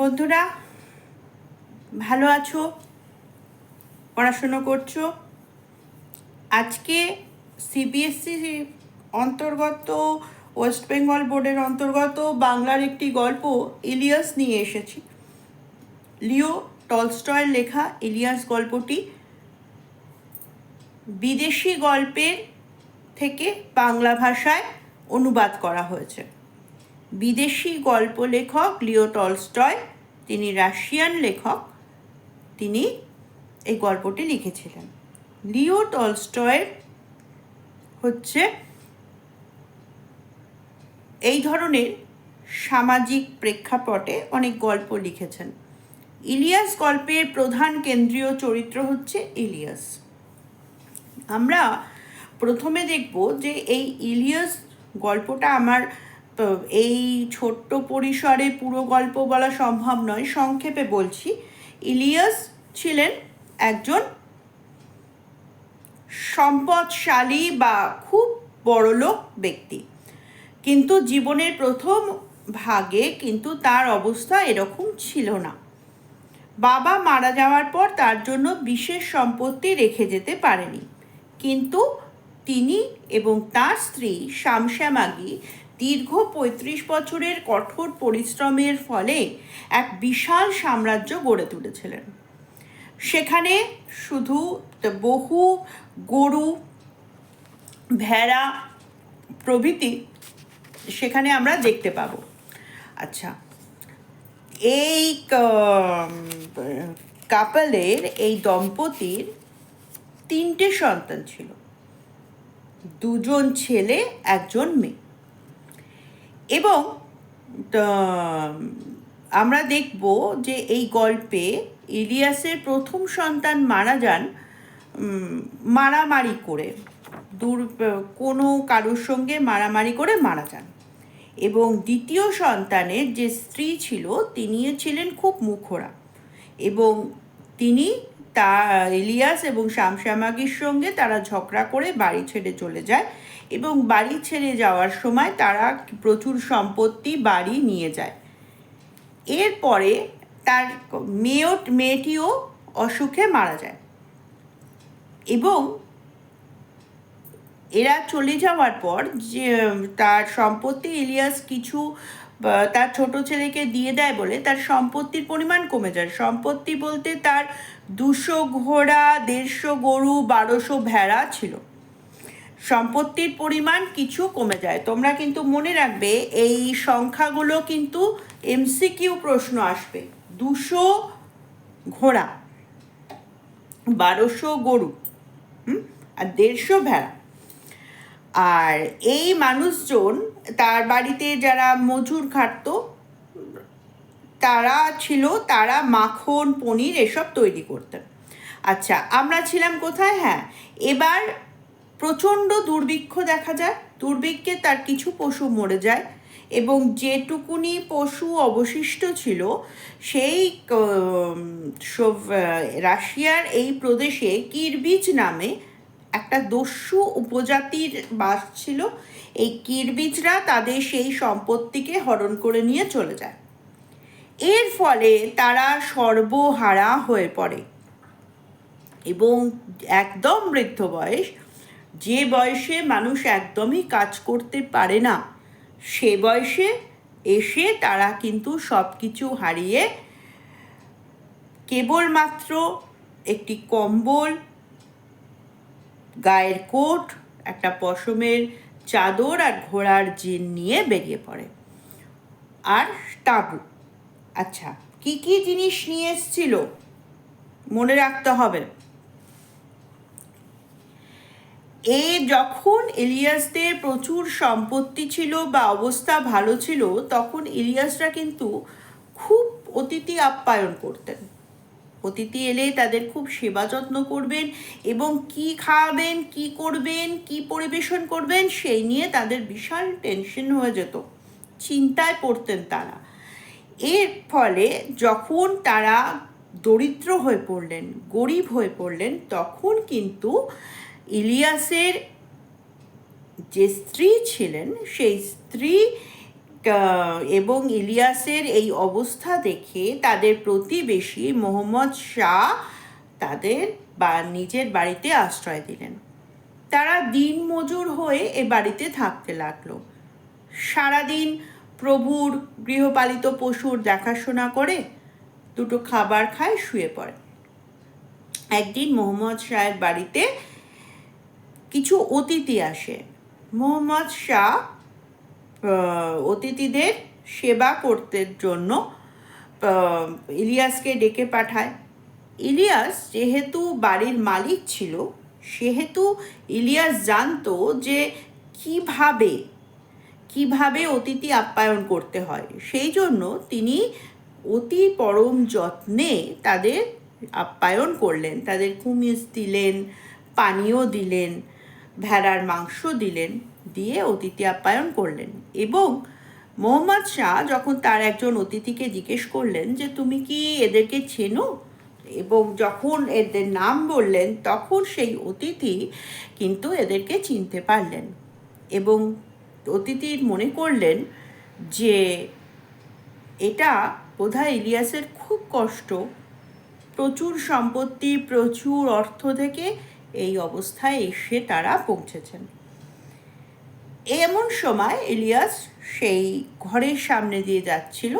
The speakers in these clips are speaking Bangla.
বন্ধুরা, ভালো আছো? পড়াশুনো করছ? আজকে সিবিএসসি অন্তর্গত, ওয়েস্ট বেঙ্গল বোর্ডের অন্তর্গত বাংলার একটি গল্প ইলিয়াস নিয়ে এসেছি। লিও টলস্টয়ের লেখা ইলিয়াস গল্পটি বিদেশি গল্পের থেকে বাংলা ভাষায় অনুবাদ করা হয়েছে। বিদেশি গল্প লেখক লিও টলস্টয়, তিনি রাশিয়ান লেখক, তিনি এই গল্পটি লিখেছিলেন। লিও টলস্টয়ের হচ্ছে এই ধরনের সামাজিক প্রেক্ষাপটে অনেক গল্প লিখেছেন। ইলিয়াস গল্পের প্রধান কেন্দ্রীয় চরিত্র হচ্ছে ইলিয়াস। আমরা প্রথমে দেখব যে এই ইলিয়াস গল্পটা আমার এই ছোট্ট পরিসরে পুরো গল্প বলা সম্ভব নয়, সংক্ষেপে বলছি। ইলিয়াস ছিলেন একজন সম্পদশালী বা খুব বড়লোক ব্যক্তি। কিন্তু জীবনের প্রথম ভাগে কিন্তু তার অবস্থা এরকম ছিল না। বাবা মারা যাওয়ার পর তার জন্য বিশেষ সম্পত্তি রেখে যেতে পারেনি। কিন্তু তিনি এবং তার স্ত্রী শামশ্যামাগি দীর্ঘ পঁয়ত্রিশ বছরের কঠোর পরিশ্রমের ফলে এক বিশাল সাম্রাজ্য গড়ে তুলেছিলেন। সেখানে শুধু বহু গরু, ভেড়া প্রভৃতি সেখানে আমরা দেখতে পাবো। আচ্ছা এই কাপালের এই দম্পতির তিনটে সন্তান ছিল। দুজন ছেলে, একজন মেয়ে। এবং আমরা দেখব যে এই গল্পে ইলিয়াসের প্রথম সন্তান মারা যান মারামারি করে। দূর, কোনো কারোর সঙ্গে মারামারি করে মারা যান। এবং দ্বিতীয় সন্তানের যে স্ত্রী ছিল, তিনিও ছিলেন খুব মুখরা। এবং তিনি তা, ইলিয়াস এবং শামশ্যামাগির সঙ্গে তারা ঝগড়া করে বাড়ি ছেড়ে চলে যায়। এবং বাড়ি ছেড়ে যাওয়ার সময় তারা প্রচুর সম্পত্তি বাড়ি নিয়ে যায়। এরপরে তার মেয়েও, মেয়েটিও অসুখে মারা যায়। এবং এরা চলে যাওয়ার পর যে, তার সম্পত্তি ইলিয়াস কিছু তার ছোট ছেলেকে দিয়ে দেয় বলে তার সম্পত্তির পরিমাণ কমে যায়। সম্পত্তি বলতে তার দুশো ঘোড়া, দেড়শো গরু, বারোশো ভেড়া ছিল। সম্পত্তির পরিমাণ কিছু কমে যায়। তোমরা কিন্তু মনে রাখবে, এই সংখ্যাগুলো কিন্তু এমসিকিউ প্রশ্ন আসবে। দুশো ঘোড়া, বারোশো গরু আর দেড়শো ভেড়া। আর এই মানুষজন, তার বাড়িতে যারা মজুর খাটতো, তারা ছিল, তারা মাখন, পনির এসব তৈরি করতেন। আচ্ছা আমরা ছিলাম কোথায়? হ্যাঁ এবার প্রচণ্ড দুর্ভিক্ষ দেখা যায়, দুর্ভিক্ষে তার কিছু পশু মরে যায় এবং যেটুকুনি পশু অবশিষ্ট ছিল, সেই রাশিয়ার এই প্রদেশে কিরবিজ নামে একটা দস্যু উপজাতির বাস ছিল। এই কিরবিজরা তাদের সেই সম্পত্তিকে হরণ করে নিয়ে চলে যায়। এর ফলে তারা সর্বহারা হয়ে পড়ে এবং একদম বৃদ্ধ বয়স যে বয়সে মানুষ একদমই কাজ করতে পারে না, সে বয়সে এসে তারা কিন্তু সব কিছু হারিয়ে কেবলমাত্র একটি কম্বল, গায়ের কোট, একটা পশমের চাদর আর ঘোড়ার জিন নিয়ে বেরিয়ে পড়ে। আর তাবু। আচ্ছা কি কি জিনিস নিয়ে এসছিল? মনে রাখতে হবে। এ যখন ইলিয়াসদের প্রচুর সম্পত্তি ছিল বা অবস্থা ভালো ছিল, তখন ইলিয়াসরা কিন্তু খুব অতিথি আপ্যায়ন করতেন। অতিথি এলে তাদের খুব সেবা যত্ন করবেন এবং কি খাওয়াবেন কি করবেন, কি পরিবেশন করবেন, সেই নিয়ে তাদের বিশাল টেনশন হয়ে যেত। চিন্তায় পড়তেন তারা। এর ফলে যখন তারা দরিদ্র হয়ে পড়লেন, গরিব হয়ে পড়লেন, তখন কিন্তু ইলিয়াসের যে স্ত্রী ছিলেন, সেই স্ত্রী এবং ইলিয়াসের এই অবস্থা দেখে তাদের প্রতিবেশী মোহাম্মদ শাহ তাদের বা নিজের বাড়িতে আশ্রয় দিলেন। তারা দিন মজুর হয়ে এ বাড়িতে থাকতে লাগল। সারাদিন প্রভুর, গৃহপালিত পশুর দেখাশোনা করে দুটো খাবার খায় শুয়ে পড়ে। একদিন মোহাম্মদ শাহের বাড়িতে কিছু অতিথি আসে। মোহাম্মদ শাহ অতিথিদের সেবা করতে জন্য ইলিয়াসকে ডেকে পাঠায়। ইলিয়াস যেহেতু বাড়ির মালিক ছিল, সেহেতু ইলিয়াস জানতো যে কীভাবে কীভাবে অতিথি আপ্যায়ন করতে হয়। সেই জন্য তিনি অতি পরম যত্নে তাদের আপ্যায়ন করলেন, তাদের কুমিজ দিলেন, পানীয় দিলেন ভেড়ার মাংস দিলেন, দিয়ে অতিথি আপ্যায়ন করলেন। এবং মোহাম্মদ শাহ যখন তার একজন অতিথিকে জিজ্ঞেস করলেন যে, তুমি কি এদেরকে চেনো? এবং যখন এদের নাম বললেন, তখন সেই অতিথি কিন্তু এদেরকে চিনতে পারলেন। এবং অতিথির মনে করলেন যে, এটা বোধহয় ইলিয়াসের খুব কষ্ট। প্রচুর সম্পত্তি, প্রচুর অর্থ থেকে এই অবস্থায় এসে তারা পৌঁছেছেন। এমন সময় ইলিয়াস সেই ঘরের সামনে দিয়ে যাচ্ছিল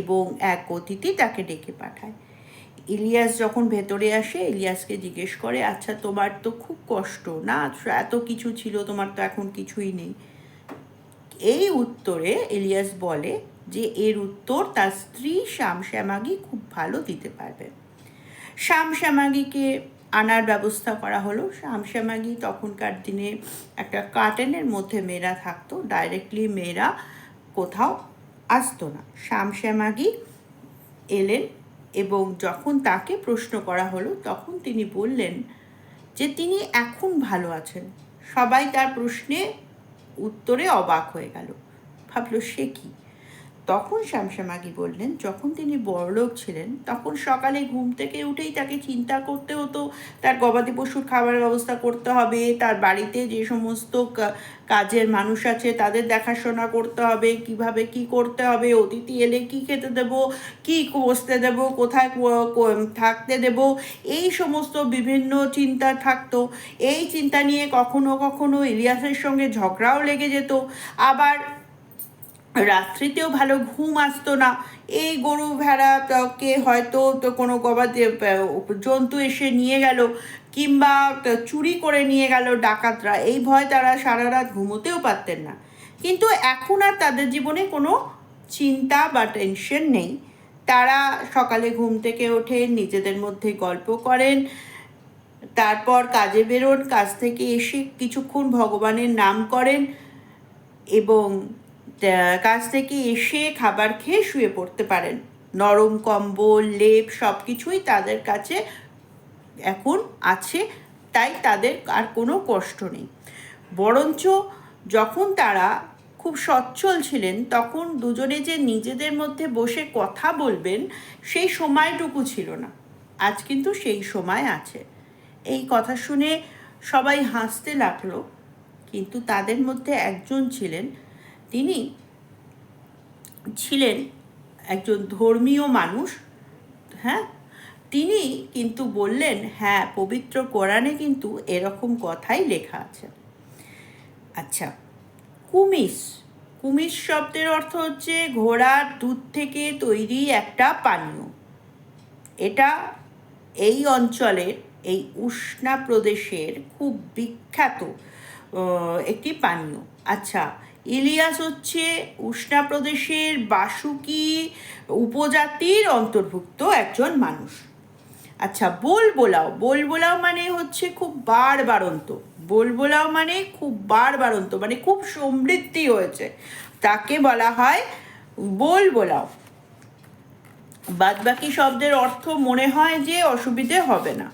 এবং এক অতিথি তাকে ডেকে পাঠায়। ইলিয়াস যখন ভেতরে আসে, ইলিয়াসকে জিজ্ঞেস করে আচ্ছা তোমার তো খুব কষ্ট না? এত কিছু ছিল, তোমার তো এখন কিছুই নেই। এই উত্তরে ইলিয়াস বলে যে, এর উত্তর তার স্ত্রী শ্যামশ্যামাগি খুব ভালো দিতে পারবে। শ্যামশ্যামাগিকে আনার ব্যবস্থা করা হলো। শ্যামশ্যামাগি তখনকার দিনে একটা কার্টেনের মধ্যে মেয়েরা থাকতো ডাইরেক্টলি মেয়েরা কোথাও আসতো না। শ্যামশ্যামাগি এলেন এবং যখন তাকে প্রশ্ন করা হলো, তখন তিনি বললেন যে, তিনি এখন ভালো আছেন। সবাই তার প্রশ্নে উত্তরে অবাক হয়ে গেল। ভাবলো, সে কি? তখন শ্যামশ্যামাগি বললেন, যখন তিনি বড়লোক ছিলেন, তখন সকালে ঘুম থেকে উঠেই তাকে চিন্তা করতে হতো, তার গবাদি পশুর খাবার ব্যবস্থা করতে হবে, তার বাড়িতে যে সমস্ত কাজের মানুষ আছে, তাদের দেখাশোনা করতে হবে, কীভাবে কি করতে হবে, অতিথি এলে কি খেতে দেব, কি বসতে দেব, কোথায় থাকতে দেব, এই সমস্ত বিভিন্ন চিন্তা থাকতো। এই চিন্তা নিয়ে কখনো কখনো ইলিয়াসের সঙ্গে ঝগড়াও লেগে যেত। আবার রাত্রিতেও ভালো ঘুম আসতো না। এই গরু ভেড়াকে হয়তো তো কোনো গবাদি জন্তু এসে নিয়ে গেল কিংবা চুরি করে নিয়ে গেল ডাকাতরা। এই ভয় তারা সারা রাত ঘুমোতেও পারতেন না। কিন্তু এখন আর তাদের জীবনে কোনো চিন্তা বা টেনশন নেই। তারা সকালে ঘুম থেকে ওঠে, নিজেদের মধ্যে গল্প করেন, তারপর কাজে বেরোন, কাজ থেকে এসে কিছুক্ষণ ভগবানের নাম করেন এবং কাজ থেকে এসে খাবার খেয়ে শুয়ে পড়তে পারেন। নরম কম্বল, লেপ সব কিছুই তাদের কাছে এখন আছে, তাই তাদের আর কোনো কষ্ট নেই। বরঞ্চ যখন তারা খুব সচ্ছল ছিলেন, তখন দুজনে যে নিজেদের মধ্যে বসে কথা বলবেন, সেই সময়টুকু ছিল না। আজ কিন্তু সেই সময় আছে। এই কথা শুনে সবাই হাসতে লাগল, কিন্তু তাদের মধ্যে একজন ছিলেন তিনি ছিলেন একজন ধর্মীয় মানুষ হ্যাঁ? তিনি কিন্তু বললেন হ্যাঁ পবিত্র কোরআনে কিন্তু এরকম কথাই লেখা আছে। আচ্ছা কুমিস কুমিস শব্দের অর্থ হচ্ছে ঘোড়ার দুধ থেকে তৈরি একটা পানীয়। এটা এই অঞ্চলের, এই উষ্ণা প্রদেশের খুব বিখ্যাত একটি পানীয়। আচ্ছা ইলিয়াস হচ্ছে উষ্ণা প্রদেশের বাসুকি উপজাতির অন্তর্ভুক্ত একজন মানুষ। আচ্ছা বোল বোলাও বল বোলাও মানে হচ্ছে খুব বার বাড়ন্ত বল বোলাও মানে খুব বার বাড়ন্ত মানে খুব সমৃদ্ধি হয়েছে। তাকে বলা হয় বোল বোলাও বাদ বাকি শব্দের অর্থ মনে হয় যে অসুবিধে হবে না।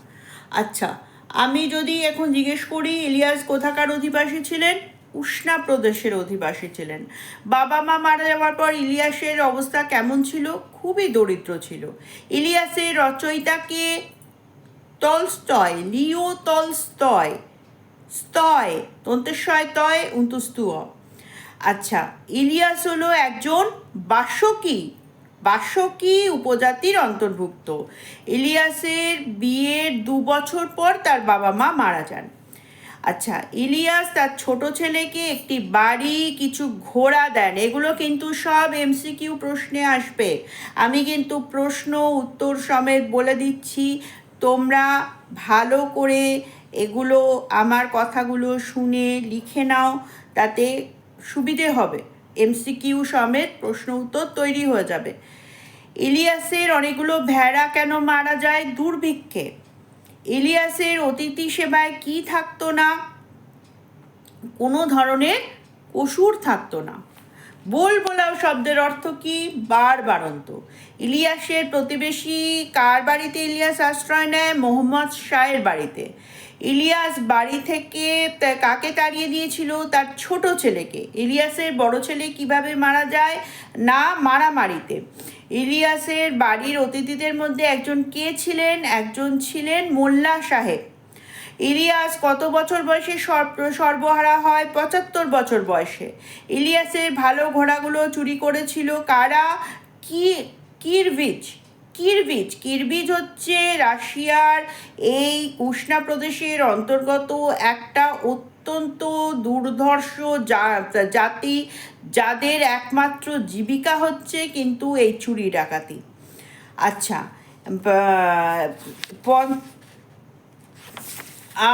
আচ্ছা আমি যদি এখন জিজ্ঞেস করি, ইলিয়াস কোথাকার অধিবাসী ছিলেন? উষ্ণা প্রদেশের অধিবাসী ছিলেন। বাবা মা মারা যাওয়ার পর ইলিয়াসের অবস্থা কেমন ছিল? খুবই দরিদ্র ছিল। ইলিয়াসের রচয়িতাকে তলস্তয়, লিও তলস্তয়, স্তয় তন্তেশ্বয় তয় উন্তুস্তুয় আচ্ছা ইলিয়াস হলো একজন বাসকী বাসকী উপজাতির অন্তর্ভুক্ত। ইলিয়াসের বিয়ের দু বছর পর তার বাবা মা মারা যান। আচ্ছা ইলিয়াস তার ছোট ছেলেকে একটি বাড়ি, কিছু ঘোড়া দেন। এগুলো কিন্তু সব এমসিকিউ প্রশ্নে আসবে। আমি কিন্তু প্রশ্ন, উত্তর সমেত বলে দিচ্ছি। তোমরা ভালো করে এগুলো, আমার কথাগুলো শুনে লিখে নাও, তাতে সুবিধে হবে। এমসিকিউ সমেত প্রশ্ন, উত্তর তৈরি হয়ে যাবে। ইলিয়াসের অনেকগুলো ভেড়া কেন মারা যায়? দুর্ভিক্ষে। ইলিয়াসের অতিথি সেবায় কি থাকতো না? কোনো ধরনের কসুর থাকতো না। বোল বোলাও শব্দের অর্থ কি? বার বারন্ত ইলিয়াসের প্রতিবেশী কার বাড়িতে ইলিয়াস আশ্রয় নেয়? মোহাম্মদ শাহের বাড়িতে। ইলিয়াস বাড়ি থেকে কাকে তাড়িয়ে দিয়েছিল? তার ছোট ছেলেকে। ইলিয়াসের বড় ছেলে কীভাবে মারা যায়? না, মারামারিতে। ইলিয়াসের বাড়ির অতিথিদের মধ্যে একজন কে ছিলেন? একজন ছিলেন মোল্লা সাহেব। ইলিয়াস কত বছর বয়সে সর্ব- সর্বহারা হয়? পঁচাত্তর বছর বয়সে। ইলিয়াসের ভালো ঘোড়াগুলো চুরি করেছিল কারা? কি কিরবিজ। কিরবিজ। কিরভিজ হচ্ছে রাশিয়ার এই কুষ্ণা প্রদেশের অন্তর্গত একটা অত্যন্ত দুর্ধর্ষ জাতি যাদের একমাত্র জীবিকা হচ্ছে কিন্তু এই চুরি ডাকাতি। আচ্ছা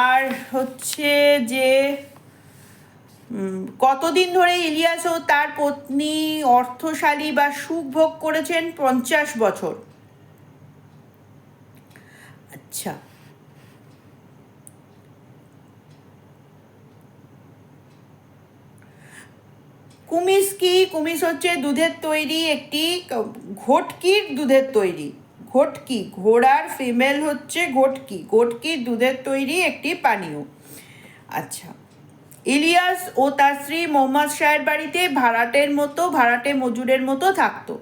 আর হচ্ছে যে কতদিন ধরে ইলিয়াস ও তার পত্নী অর্থশালী বা সুখ ভোগ করেছেন? পঞ্চাশ বছর। আচ্ছা কুমিস কি? কুমিস হচ্ছে দুধের তৈরি একটি ঘটকির দুধের তৈরি? ঘটকি ঘোড়ার ফিমেল হচ্ছে ঘটকি ঘটকির দুধের তৈরি একটি পানীয়? আচ্ছা। ইলিয়াস ও তার স্ত্রী মোহাম্মদ শাহের বাড়িতে ভাড়াটের মতো, ভাড়াটে মজুরের মতো থাকতো।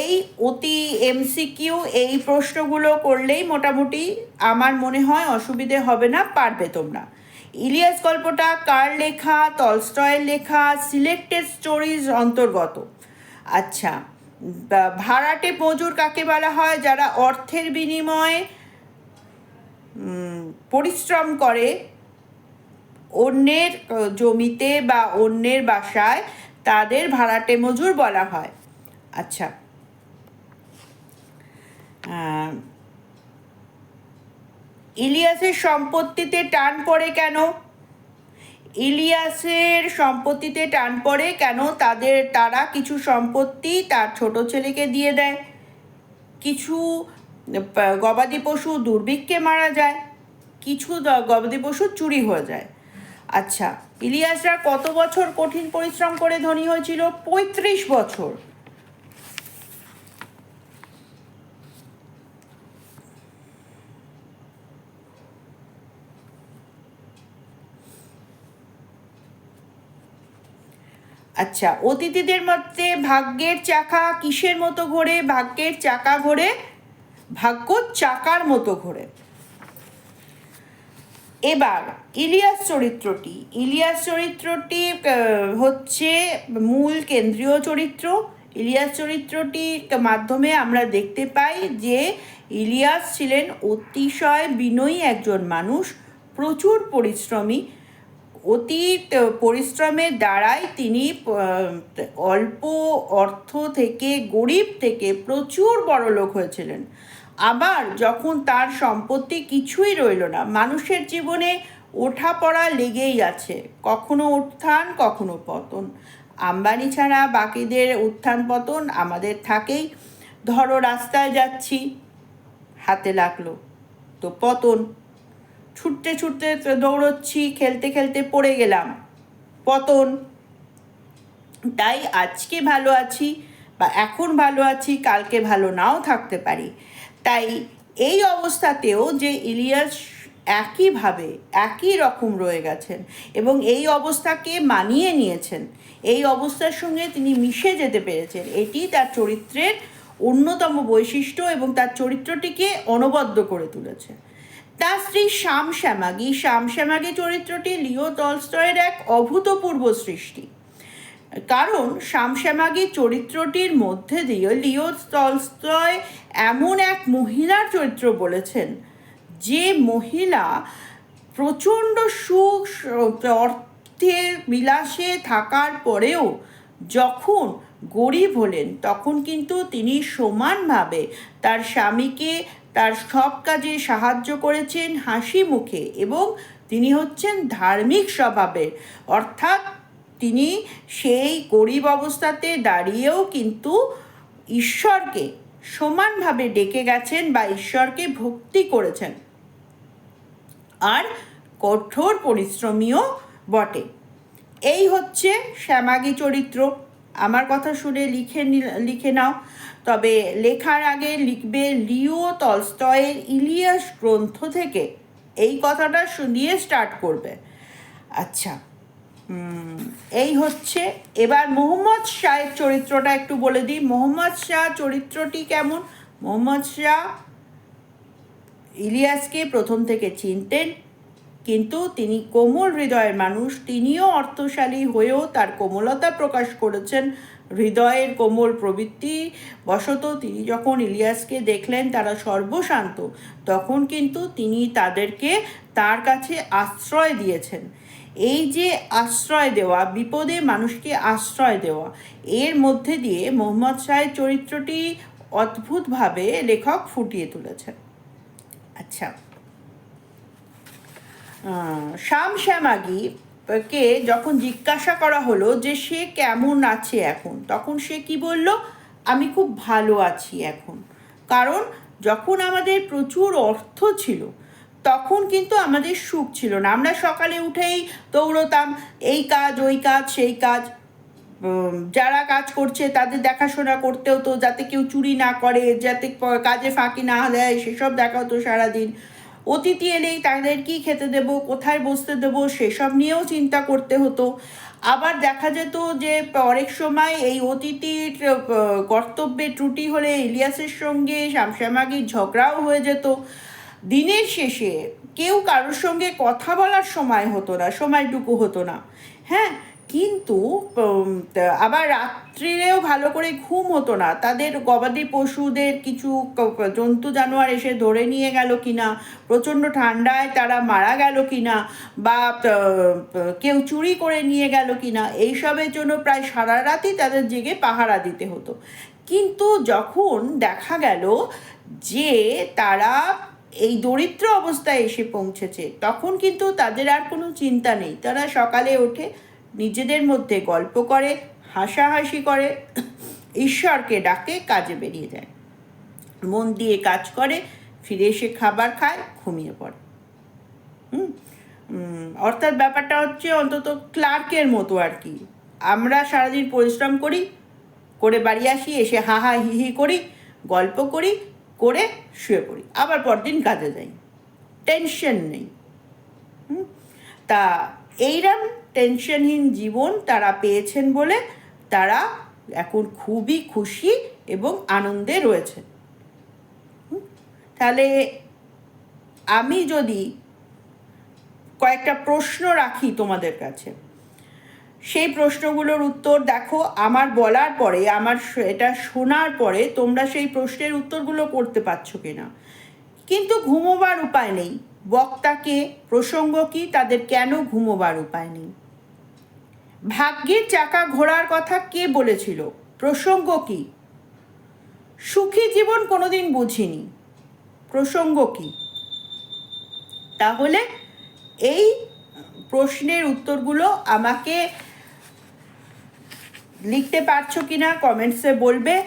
এই অতি এমসিকিউ, এই প্রশ্নগুলো করলেই মোটামুটি আমার মনে হয় অসুবিধে হবে না, পারবে তোমরা। ইলিয়াস গল্পটা কার লেখা, টলস্টয়ের লেখা, সিলেক্টেড স্টোরিজ অন্তর্গত। আচ্ছা ভাড়াটে মজুর কাকে বলা হয়? যারা অর্থের বিনিময়ে পরিশ্রম করে অন্যের জমিতে বা অন্যের বাসায় তাদের ভাড়াটে মজুর বলা হয়। আচ্ছা ইলিয়াসের সম্পত্তিতে টান পড়ে কেন? ইলিয়াসের সম্পত্তিতে টান পড়ে কেন? তাদের, তারা কিছু সম্পত্তি তার ছোট ছেলেকে দিয়ে দেয়। কিছু গবাদি পশু দুর্ভিক্ষে মারা যায়। কিছু গবাদি পশু চুরি হয়ে যায়। আচ্ছা ইলিয়াসরা কত বছর কঠিন পরিশ্রম করে ধনী হয়েছিল? পঁয়ত্রিশ বছর। আচ্ছা অতিথিদের মধ্যে ভাগ্যের চাকা কিসের মতো ঘোরে? ভাগ্যের চাকা ঘোরে, ভাগ্য চাকার মতো ঘোরে। এবার, ইলিয়াস চরিত্রটি। ইলিয়াস চরিত্রটি হচ্ছে মূল কেন্দ্রীয় চরিত্র। ইলিয়াস চরিত্রটির মাধ্যমে আমরা দেখতে পাই যে ইলিয়াস ছিলেন অতিশয় বিনয়ী একজন মানুষ, প্রচুর পরিশ্রমী অতীত পরিশ্রমের দ্বারাই তিনি অল্প অর্থ থেকে, গরিব থেকে প্রচুর বড় লোক হয়েছিলেন। আবার যখন তার সম্পত্তি কিছুই রইল না, মানুষের জীবনে ওঠা পড়া লেগেই আছে। কখনো উত্থান, কখনো পতন। আম্বানি ছাড়া বাকিদের উত্থান, পতন আমাদের থাকেই। ধরো, রাস্তায় যাচ্ছি, হাতে লাগল। তো পতন। ছুটতে ছুটতে দৌড়চ্ছি, খেলতে খেলতে পড়ে গেলাম। পতন। তাই আজকে ভালো আছি বা এখন ভালো আছি, কালকে ভালো নাও থাকতে পারি। তাই এই অবস্থাতেও যে ইলিয়াস একইভাবে, একই রকম রয়ে গেছেন এবং এই অবস্থাকে মানিয়ে নিয়েছেন। এই অবস্থার সঙ্গে তিনি মিশে যেতে পেরেছেন। এটি তার চরিত্রের অন্যতম বৈশিষ্ট্য এবং তার চরিত্রটিকে অনবদ্য করে তুলেছে। তার স্ত্রী শ্যাম শ্যামাগি। শ্যাম শ্যামাগি চরিত্রটি লিও তলস্তয়ের এক অভূতপূর্ব সৃষ্টি। কারণ শ্যামশ্যামাগি চরিত্রটির মধ্যে দিয়ে লিও তলস্তয় এমন এক মহিলার চরিত্র বলেছেন, যে মহিলা প্রচণ্ড সুখ অর্থে বিলাসে থাকার পরেও যখন গরিব হলেন, তখন কিন্তু তিনি সমানভাবে তার স্বামীকে তার সব কাজে সাহায্য করেছেন হাসি মুখে এবং তিনি হচ্ছেন ধার্মিক স্বভাবের। অর্থাৎ তিনি সেই গরিব অবস্থাতে দাঁড়িয়েও কিন্তু ঈশ্বরকে সমানভাবে ডেকে গেছেন বা ঈশ্বরকে ভক্তি করেছেন। আর কঠোর পরিশ্রমীও বটে। এই হচ্ছে শ্যামাগী চরিত্র। আমার কথা শুনে লিখে লিখে নাও। তবে লেখার আগে লিখবে লিও তলস্তয়ের ইলিয়াস গ্রন্থ থেকে। এই কথাটা শুনিয়ে স্টার্ট করবে। আচ্ছা এই হচ্ছে। এবার মোহাম্মদ শাহের চরিত্রটা একটু বলে দিই। মোহাম্মদ শাহ চরিত্রটি কেমন? মোহাম্মদ শাহ ইলিয়াসকে প্রথম থেকে চিনতেন, কিন্তু তিনি কোমল হৃদয়ের মানুষ। তিনিও অর্থশালী হয়েও তার কোমলতা প্রকাশ করেছেন। হৃদয়ের কোমল প্রবৃত্তি। বশত তিনি যখন ইলিয়াসকে দেখলেন তারা সর্বশান্ত, তখন কিন্তু তিনি তাদেরকে তার কাছে আশ্রয় দিয়েছেন। এই যে আশ্রয় দেওয়া, বিপদে মানুষকে আশ্রয় দেওয়া, এর মধ্যে দিয়ে মোহাম্মদ শাহের চরিত্রটি অদ্ভুতভাবে লেখক ফুটিয়ে তুলেছেন। আচ্ছা শ্যাম শ্যামাগি কে যখন জিজ্ঞাসা করা হলো যে সে কেমন আছে এখন, তখন সে কি বলল? আমি খুব ভালো আছি এখন। কারণ যখন আমাদের প্রচুর অর্থ ছিল, তখন কিন্তু আমাদের সুখ ছিল না। আমরা সকালে উঠেই দৌড়তাম, এই কাজ, ওই কাজ, সেই কাজ। যারা কাজ করছে, তাদের দেখাশোনা করতে হতো যাতে কেউ চুরি না করে, যাতে কাজে ফাঁকি না দেয়, সেসব দেখা হতো সারাদিন। অতিথি এলেই তাদের কি খেতে দেব, কোথায় বসতে দেব, সেসব নিয়েও চিন্তা করতে হতো। আবার দেখা যেত যে, অনেক সময় এই অতিথির কর্তব্যে ত্রুটি হলে ইলিয়াসের সঙ্গে শ্যামশ্যামাগির ঝগড়াও হয়ে যেত। দিনের শেষে কেউ কারোর সঙ্গে কথা বলার সময় হতো না, সময়টুকু হতো না। হ্যাঁ কিন্তু আবার রাত্রিরেও ভালো করে ঘুম হতো না। তাদের গবাদি পশুদের কিছু জন্তু জানোয়ার এসে ধরে নিয়ে গেল কিনা, প্রচণ্ড ঠান্ডায় তারা মারা গেল কিনা, বা কেউ চুরি করে নিয়ে গেল কিনা, এইসবের জন্য প্রায় সারা রাতই তাদের জেগে পাহারা দিতে হতো। কিন্তু যখন দেখা গেল যে তারা এই দরিদ্র অবস্থায় এসে পৌঁছেছে, তখন কিন্তু তাদের আর কোনো চিন্তা নেই। তারা সকালে ওঠে নিজেদের মধ্যে গল্প করে, হাসাহাসি করে, ঈশ্বরকে ডাকে, কাজে বেরিয়ে যায়। মন দিয়ে কাজ করে, ফিরে এসে খাবার খায়, ঘুমিয়ে পড়ে। হুম? অর্থাৎ ব্যাপারটা হচ্ছে অন্তত ক্লার্কের মতো আর কি। আমরা সারাদিন পরিশ্রম করি, করে বাড়ি আসি, এসে হা হা হি হি করি, গল্প করি, করে শুয়ে পড়ি। আবার পরদিন কাজে যাই। টেনশন নেই। তা এইরম টেনশনহীন জীবন তারা পেয়েছেন বলে তারা এখন খুবই খুশি এবং আনন্দে রয়েছে তাহলে আমি যদি কয়েকটা প্রশ্ন রাখি তোমাদের কাছে, সেই প্রশ্নগুলোর উত্তর দেখো, আমার বলার পরে, আমার এটা শোনার পরে তোমরা সেই প্রশ্নের উত্তরগুলো করতে পারছ কিনা। কিন্তু ঘুমোবার উপায় নেই। বক্তাকে প্রসঙ্গ কি তাদের কেন ঘুমোবার উপায় নেই? ভাগ্যের চাকা ঘোরার কথা কে বলেছিল? প্রসঙ্গ কি? সুখী জীবন কোনোদিন বুঝিনি। প্রসঙ্গ কি? তাহলে এই প্রশ্নের উত্তরগুলো আমাকে লিখতে পারছ কি না কমেন্টসে বলবে।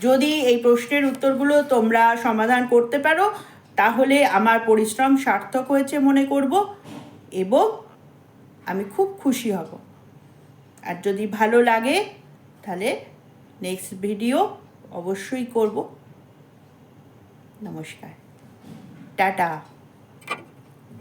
যদি এই প্রশ্নের উত্তরগুলো তোমরা সমাধান করতে পারো তাহলে আমার পরিশ্রম সার্থক হয়েছে মনে করব এবং আমি খুব খুশি হব। আর যদি ভালো লাগে, তাহলে নেক্সট ভিডিও অবশ্যই করব। নমস্কার। টাটা।